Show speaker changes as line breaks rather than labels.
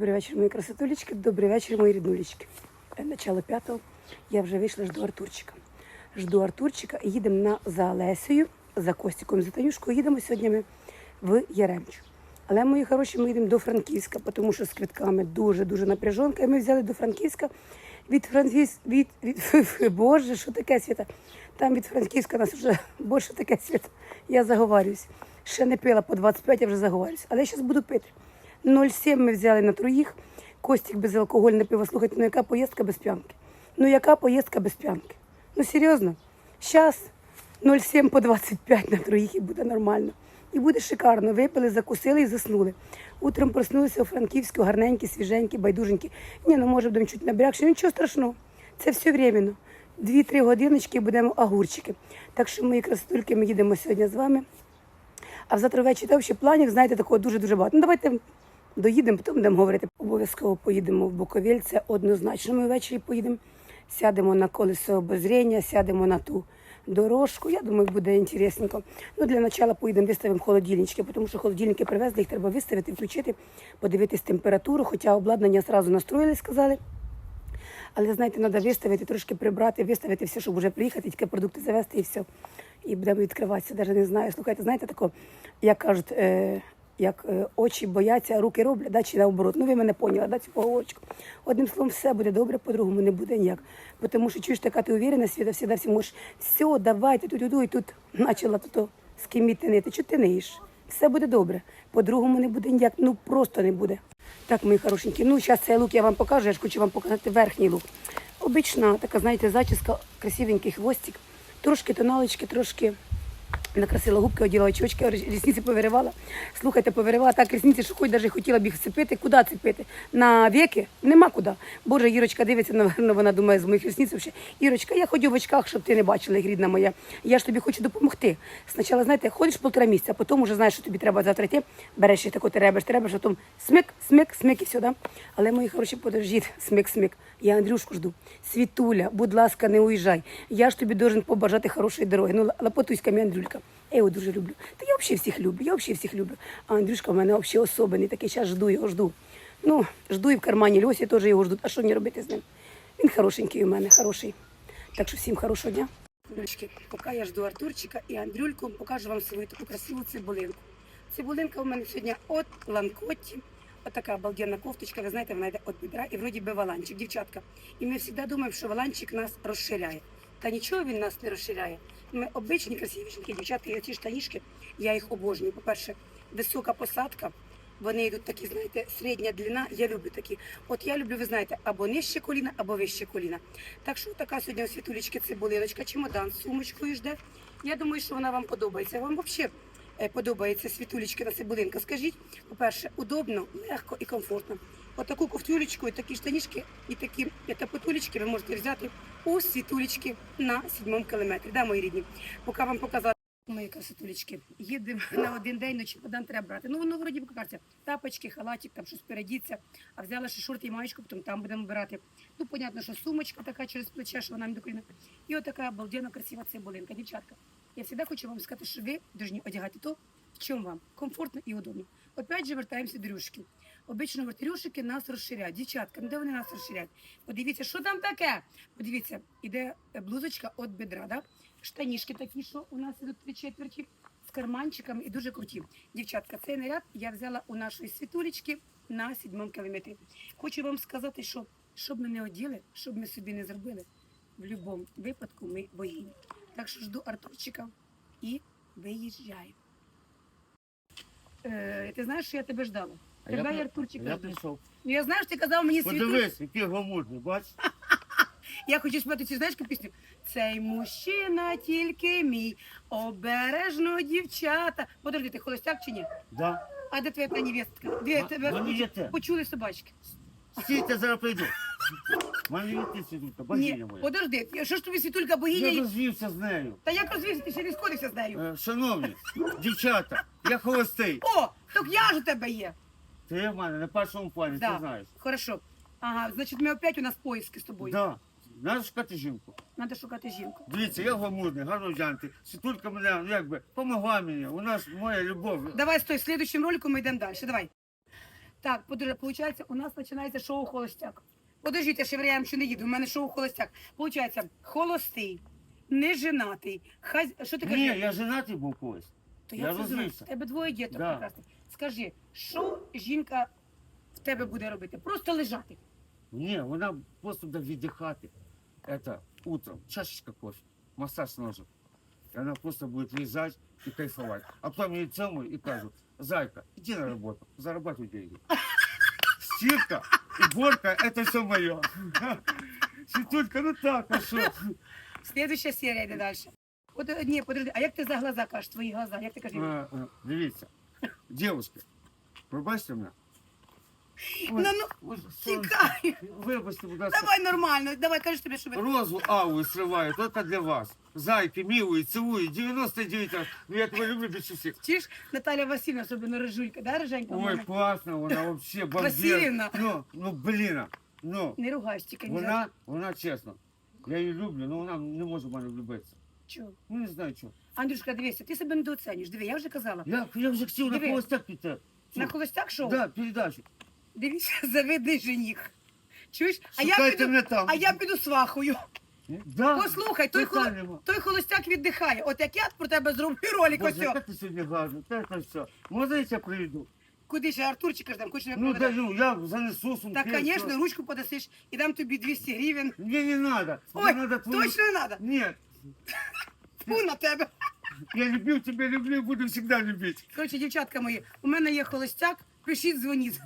Добрий вечір, мої красотулечки, добрий вечір, мої ріднулечки. Е, Начало п'ятого. Я вже вийшла, жду Артурчика. Жду Артурчика і їдемо на за Олесею, за Костіком, за Танюшкою. Їдемо сьогодні ми в Яремчу. Але, мої хороші, ми їдемо до Франківська, тому що з квитками дуже-дуже напряжонка. І ми взяли до Франківська від Франківська, від, від, Боже, що таке свята? Там від Франківська нас вже, боже, таке свята. Я заговарююсь. Ще не пила по 25, я вже заговарююсь. Але я зараз буду пити. 0,7 ми взяли на троїх. Костік безалкогольне пиво. Слухайте, ну яка поїздка без п'янки? Ну яка поїздка без п'янки? Ну серйозно, зараз 0,7 по 25 на троїх і буде нормально. І буде шикарно. Випили, закусили і заснули. Утром проснулися у Франківську, гарненькі, свіженькі, байдуженькі. Ні, ну може будемо чуть набрякши, нічого страшного. Це все временно. Дві-три годиночки і будемо огурчики. Так що, мої красотульки, ми їдемо сьогодні з вами. А завтра ввечері там ще планів, знаєте, такого дуже-дуже багато. Ну давайте доїдемо, потім будемо говорити. Обов'язково поїдемо в Буковель, це однозначно. Ми ввечері поїдемо, сядемо на колесо обозріння, сядемо на ту дорожку. Я думаю, буде інтересненько. Ну, для початку поїдемо, виставимо холодильнички, тому що холодильники привезли, їх треба виставити, включити, подивитись температуру, хоча обладнання одразу настроїли, сказали. Але знаєте, треба виставити, трошки прибрати, виставити все, щоб вже приїхати, тільки продукти завести і все. І будемо відкриватися. Навіть не знаю. Слухайте, знаєте, тако, як кажуть, е, як е, очі бояться, руки роблять, да, чи наоборот. Ну ви мене поняли, да, цю поговорочку. Одним словом, все буде добре, по-другому не буде ніяк. Тому що чуєш, така ти уверена, світа, всі всі можеш, все, давайте, тут іду, і тут почала з ким тинити. Чого ти не? Все буде добре. По-другому не буде ніяк, ну просто не буде. Так, мої хорошенькі, ну зараз цей лук я вам покажу, я ж хочу вам показати верхній лук. Обична така, знаєте, зачіска, красивенький хвостик, трошки тоналочки, трошки накрасила губки, оділа очочки, рісниці повиривала. Слухайте, повиривала так рісниці, що хоч навіть хотіла б їх цепити. Куди цепити? На віки? Нема куди. Боже, Ірочка дивиться, напевно, вона думає з моїх рісниць. взагалі. Ірочка, я ходю в очках, щоб ти не бачила, як рідна моя. Я ж тобі хочу допомогти. Спочатку, знаєте, ходиш полтора місяця, а потім вже знаєш, що тобі треба завтра йти, береш і таку теребеш, теребеш, потім смик, смик, смик і да? Але мої хороші, подождіть, смик, смик. Я Андрюшку жду. Світуля, будь ласка, не уїжджай. Я ж тобі должен побажати хорошої дороги. Ну, лапотуська мій Андрюлька. Я його дуже люблю. Та я взагалі всіх люблю, я взагалі всіх люблю. А Андрюшка в мене взагалі особливий, такий зараз жду його, жду. Ну, жду і в кармані Льосі теж його ждуть. А що мені робити з ним? Він хорошенький у мене, хороший. Так що всім хорошого дня. Дочки, поки я жду Артурчика і Андрюльку, покажу вам свою таку красиву цибулинку. Цибулинка у мене сьогодні от ланкотті. Отака обалденна кофточка, ви знаєте, вона йде від бедра і вроді би валанчик, дівчатка. І ми завжди думаємо, що валанчик нас розширяє. Та нічого він нас не розширяє. Ми обичні, красивішенькі дівчатки, і оці штанішки, я їх обожнюю. По-перше, висока посадка, вони йдуть такі, знаєте, середня длина. Я люблю такі. От я люблю, ви знаєте, або нижче коліна, або вище коліна. Так що така сьогодні у світулечки цибулиночка, чемодан з сумочкою жде. Я думаю, що вона вам подобається. Вам взагалі е, подобається світулечкина цибулинка. Скажіть, по-перше, удобно, легко і комфортно. Отаку ковтюлечку, і такі штанішки, і такі тапотулечки ви можете взяти у світулечки на сідьмому кілометрі. Да, мої рідні? Поки вам показати. Мої красотулечки, їдемо на один день, ну чемодан треба брати. Ну воно вроді би кажеться, тапочки, халатик, там щось передіться. А взяла ще шорти і маєчку, потім там будемо брати. Ну, понятно, що сумочка така через плече, що вона мені докрина. І отака обалденно красива цибулинка. Дівчатка, я завжди хочу вам сказати, що ви повинні одягати то, чому вам комфортно і удобно. Опять же, вертаємося до рюшки. Обично вертарюшики нас розширяють. Дівчатка, ну де вони нас розширяють? Подивіться, що там таке? Подивіться, іде блузочка від бедра, да? штанішки такі, що у нас ідуть три четверті, з карманчиками і дуже круті. Дівчатка, цей наряд я взяла у нашої світулечки на сідьмому кілометрі. Хочу вам сказати, що щоб ми не оділи, щоб ми собі не зробили, в будь-якому випадку ми богині. Так що жду Артурчика і виїжджаю. Е, ти знаєш, що я тебе ждала?
А я
Тебе і
при-
Артурчика.
Я
ждала.
прийшов.
Ну я знаю, що ти казав мені світуль.
Подивись, який гламурний, бач?
Я хочу співати цю знаєш яку пісню. Цей мужчина тільки мій, обережно дівчата. Подожди, ти холостяк чи ні?
Да.
А де твоя та невістка? Де
Ма-
тебе
є те.
почули собачки?
Стійте, зараз прийду. Мене є світулька, богиня
Ні,
моя.
подожди, що ж тобі світулька богиня?
Я
і-
розвівся з нею.
Та як розвівся, ти ще не сходився з нею?
Е, Шановні, дівчата, я холостий.
О, так я ж у тебе є.
Ти в мене на першому плані, ти знаєш.
Хорошо. Ага, значить, ми опять у нас поиски з тобою.
Да. Надо шукати жінку.
Надо шукати жінку.
Дивіться, я гламурний, гарно вдягнутий. Світулька мене, ну, якби, помогла мені. У нас моя любов.
Давай, стой, в следующем ролику ми йдемо далі. Давай. Так, подожди, получається, у нас починається шоу Холостяк. Подождіть, я ще варіаємо, що не їду. У мене шоу Холостяк. Получається, холостий, неженатий. Хай... Що ти
Ні, я женатий був колись.
То
я
я, це знаю.
розвівся.
В тебе двоє діток
Да.
прекрасних. Скажи, що жінка в тебе буде робити? Просто лежати.
Ні, вона просто буде віддихати. Это утром, чашечка кофе, массаж ножик. И она просто будет лежать и кайфовать. А потом я ей целую и кажу, зайка, иди на работу, зарабатывай деньги. Стирка, уборка, это все мое. Светулька, ну так, а что?
Слідуюча серія йде далі. От, е, ні, подожди, а як ти за глаза кажеш, твої глаза? Як ти кажеш?
А, а, Дивіться, девушка, пробачте мене.
Ну, ну,
Ой, сонце.
тікай.
Вибачте, будь ласка.
Давай нормально, давай, кажи тобі, що ви...
Розу Аву срываю только для вас. Зайки, милые, целую. 99 раз. Ну, я тебя люблю больше всех.
Чиш, Наталя Васильівна, особливо рижулька, да, риженька?
Ой,
Вона?
классно, вона вообще
Васильівна.
бомбезна. Ну, ну, блін. Ну,
Не ругайся, тільки не
вона, вона чесно. Я її люблю, але вона не може в мене влюбитися.
Чого?
Ну, не знаю чого.
Андрюшка, дивися, ти себе недооцінюєш. Диви, я вже казала.
Я, я вже хотів на
Диви.
холостяк піти.
На холостяк шоу?
Да, передачу.
Дивіться, заведи жених. Чуєш? А я,
Шукайте
піду,
мене там.
а я піду свахою.
Да.
Послухай, той, холо... той холостяк віддихає. От як я про тебе зроблю ролик ось.
Боже, яка ти сьогодні гарна, та це все. Можна я тебе приведу?
Куди ще Артурчика ждем? Хочеш
Ну,
проведе?
даю, я занесу сумки.
Так, звісно, ручку подасиш і дам тобі 200 гривень.
Мне не надо.
Ой,
Мне надо твою-
точно не треба?
Нет.
Фу на тебе.
Я любив тебе, люблю буду всегда любить.
Коротше, дівчатка мої, у мене є холостяк, пишіть, дзвоніть.